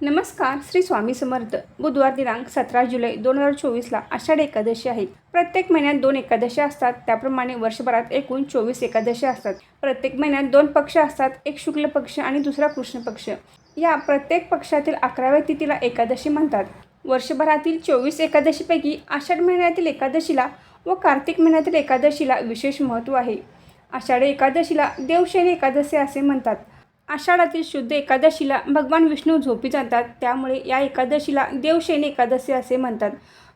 नमस्कार श्री स्वामी समर्थ. बुधवार दिनांक सतरा जुलै दोन हजार चोवीसला आषाढ एकादशी आहे. प्रत्येक महिन्यात दोन एकादशी असतात. त्याप्रमाणे वर्षभरात एकूण चोवीस एकादशी असतात. प्रत्येक महिन्यात दोन पक्ष असतात. एक शुक्ल पक्ष आणि दुसरा कृष्ण पक्ष. या प्रत्येक पक्षातील अकराव्या तिथीला एकादशी म्हणतात. वर्षभरातील चोवीस एकादशीपैकी आषाढ महिन्यातील एकादशीला व कार्तिक महिन्यातील एकादशीला विशेष महत्त्व आहे. आषाढी एकादशीला देवशैली एकादशी असे म्हणतात. आषाढातील शुद्ध एकादशीला भगवान विष्णू झोपी जातात. त्यामुळे या एकादशीला देवशेन एकादशी असे म्हणतात.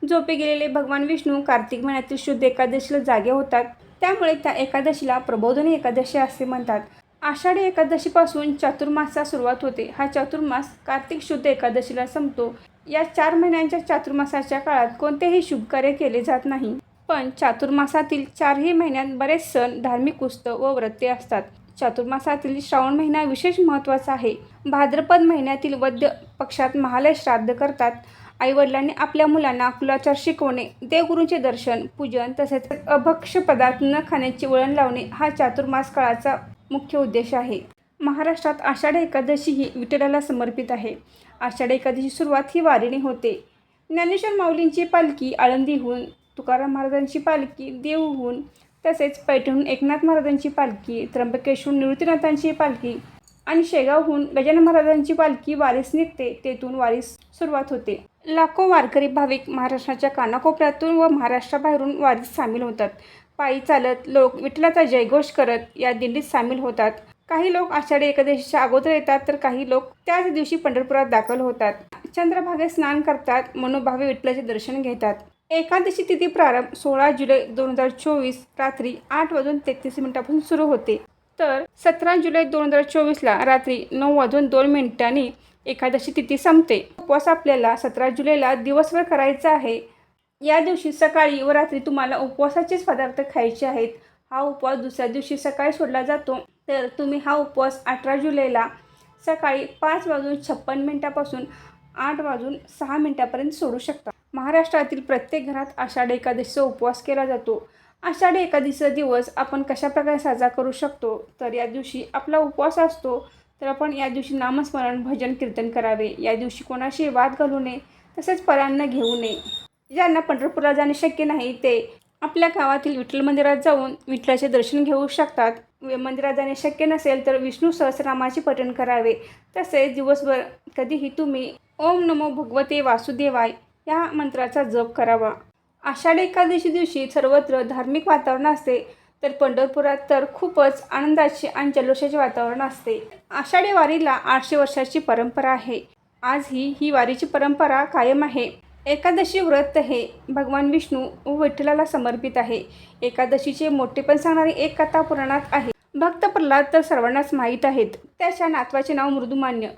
झोपे गेलेले भगवान विष्णू कार्तिक महिन्यातील शुद्ध एकादशीला जागे होतात. त्यामुळे त्या एकादशीला प्रबोधनी एकादशी असे म्हणतात. आषाढी एकादशीपासून चातुर्मासचा सुरुवात होते. हा चातुर्मास कार्तिक शुद्ध एकादशीला संपतो. या चार महिन्यांच्या चातुर्मासाच्या काळात कोणतेही शुभ कार्य केले जात नाही. पण चातुर्मासातील चारही महिन्यात बरेच सण धार्मिक उत्सव व व्रते असतात. चातुर्मासातील श्रावण महिना विशेष महत्त्वाचा आहे. भाद्रपद महिन्यातील वद्य पक्षात महालय श्राद्ध करतात. आईवडिलांनी आपल्या मुलांना कुलाचार शिकवणे देवगुरूंचे दर्शन पूजन तसेच अभक्ष पदार्थ न खाण्याचे वळण लावणे हा चातुर्मास काळाचा मुख्य उद्देश आहे. महाराष्ट्रात आषाढ एकादशी ही विठ्ठलाला समर्पित आहे. आषाढ एकादशी सुरुवात ही वारीने होते. ज्ञानेश्वर माऊलींची पालखी आळंदीहून तुकाराम महाराजांची पालखी देऊहून तसेच पैठणहून एकनाथ महाराजांची पालखी त्र्यंबकेश्वर निवृत्तीनाथांची पालखी आणि शेगावहून गजानन महाराजांची पालखी वारीस निघते तेथून वारीस सुरुवात होते. लाखो वारकरी भाविक महाराष्ट्राच्या कानाकोपऱ्यातून व महाराष्ट्राबाहेरून वारीस सामील होतात. पायी चालत लोक विठ्ठलाचा जयघोष करत या दिंडीत सामील होतात. काही लोक आषाढी एकादशीच्या अगोदर येतात तर काही लोक त्याच दिवशी पंढरपुरात दाखल होतात. चंद्रभागे स्नान करतात मनोभावे विठ्ठलाचे दर्शन घेतात. एकादशी तिथी प्रारंभ सोळा जुलै दोन हजार चोवीस रात्री आठ वाजून तेहतीस मिनिटापासून सुरू होते. तर सतरा जुलै दोन हजार चोवीसला रात्री नऊ वाजून दोन मिनिटांनी एकादशी तिथी संपते. उपवास आपल्याला सतरा जुलैला दिवसभर करायचा आहे. या दिवशी सकाळी व रात्री तुम्हाला उपवासाचेच पदार्थ खायचे आहेत. हा उपवास दुसऱ्या दिवशी सकाळी सोडला जातो. तर तुम्ही हा उपवास अठरा जुलैला सकाळी पाच वाजून छप्पन मिनिटापासून आठ वाजून सहा मिनिटापर्यंत सोडू शकता. महाराष्ट्रातील प्रत्येक घरात आषाढी एकादशीचा उपवास केला जातो. आषाढी एकादशीचा दिवस आपण कशाप्रकारे साजरा करू शकतो? तर या दिवशी आपला उपवास असतो. तर आपण या दिवशी नामस्मरण भजन कीर्तन करावे. या दिवशी कोणाशी वाद घालू नये तसेच परांना घेऊ नये. ज्यांना पंढरपूरला जाणे शक्य नाही ते आपल्या गावातील विठ्ठल मंदिरात जाऊन विठ्ठलाचे दर्शन घेऊ शकतात. मंदिरात जाणे शक्य नसेल तर विष्णू सहस्रनामाचे पठण करावे. तसेच दिवसभर कधीही तुम्ही ओम नमो भगवते वासुदेवाय. या मंत्राचा जप करावा. आषाढी एकादशी दिवशी सर्वत्र धार्मिक वातावरण असते तर पंढरपुरात तर खूपच आनंदाचे आणि जल्लोषाचे वातावरण असते. आषाढी वारीला आठशे वर्षाची परंपरा आहे. आजही ही वारीची परंपरा कायम आहे. एकादशी व्रत हे भगवान विष्णू व विठ्ठलाला समर्पित आहे. एकादशीचे मोठेपण सांगणारी एक कथा पुराणात आहे. भक्त प्रल्हाद तर सर्वांनाच माहीत आहेत. त्याच्या नातवाचे नाव मृदुमान्य.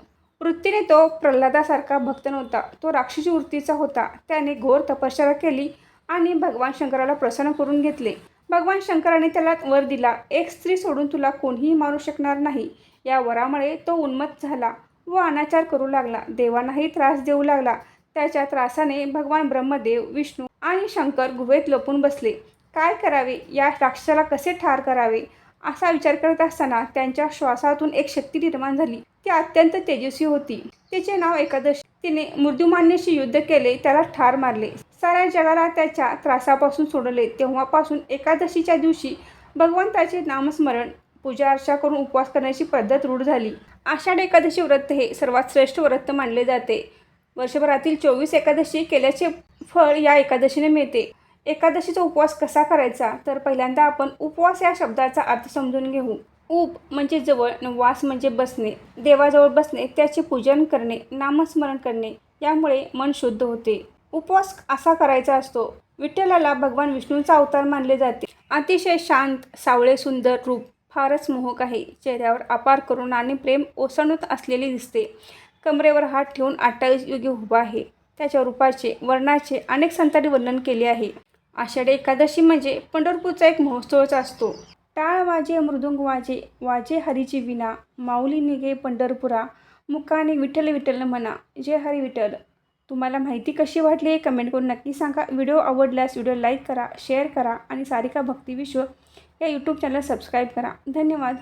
वृत्तीने तो प्रल्हादासारखा भक्त नव्हता. तो राक्षसी वृत्तीचा होता. त्याने घोर तपश्चर्या केली आणि भगवान शंकराला प्रसन्न करून घेतले. भगवान शंकराने त्याला वर दिला. एक स्त्री सोडून तुला कोणीही मारू शकणार नाही. या वरामुळे तो उन्मत्त झाला व अनाचार करू लागला. देवांनाही त्रास देऊ लागला. त्याच्या त्रासाने भगवान ब्रह्मदेव विष्णू आणि शंकर गुहेत लपून बसले. काय करावे? या राक्षसाला कसे ठार करावे? असा विचार करत असताना त्यांच्या श्वासातून एक शक्ती निर्माण झाली. ती अत्यंत तेजस्वी होती. तिचे नाव एकादशी. तिने मृत्युमान्याशी युद्ध केले त्याला ठार मारले. साऱ्या जगाला त्याच्या त्रासापासून सोडले. तेव्हापासून एकादशीच्या दिवशी भगवंताचे नामस्मरण पूजा अर्चा करून उपवास करण्याची पद्धत रूढ झाली. आषाढ एकादशी व्रत हे सर्वात श्रेष्ठ व्रत मानले जाते. वर्षभरातील चोवीस एकादशी केल्याचे फळ या एकादशीने मिळते. एकादशीचा उपवास कसा करायचा? तर पहिल्यांदा आपण उपवास या शब्दाचा अर्थ समजून घेऊ. उप म्हणजे जवळ आणि वास म्हणजे बसणे देवाजवळ बसणे त्याचे पूजन करणे नामस्मरण करणे यामुळे मन शुद्ध होते. उपवास असा करायचा असतो. विठ्ठलाला भगवान विष्णूंचा अवतार मानले जाते. अतिशय शांत सावळे सुंदर रूप फारच मोहक आहे. चेहऱ्यावर अपार करून आणि प्रेम ओसणत असलेले दिसते. कमरेवर हात ठेवून अठ्ठावीस योगी उभा आहे. त्याच्या रूपाचे वर्णाचे अनेक संतांनी वर्णन केले आहे. आषाढी एकादशी म्हणजे पंढरपूरचा एक महोत्सवच असतो. टाळ वाजे मृदुंग वाजे वाजे हरीची विना माऊली निघे पंढरपुरा मुकाने विठ्ठल विठ्ठल म्हणा जय हरी विठ्ठल. तुम्हाला माहिती कशी वाटली हे कमेंट करून नक्की सांगा. व्हिडिओ आवडल्यास व्हिडिओ लाईक करा शेअर करा आणि सारिका भक्ती विश्व या यूट्यूब चॅनल सबस्क्राईब करा. धन्यवाद.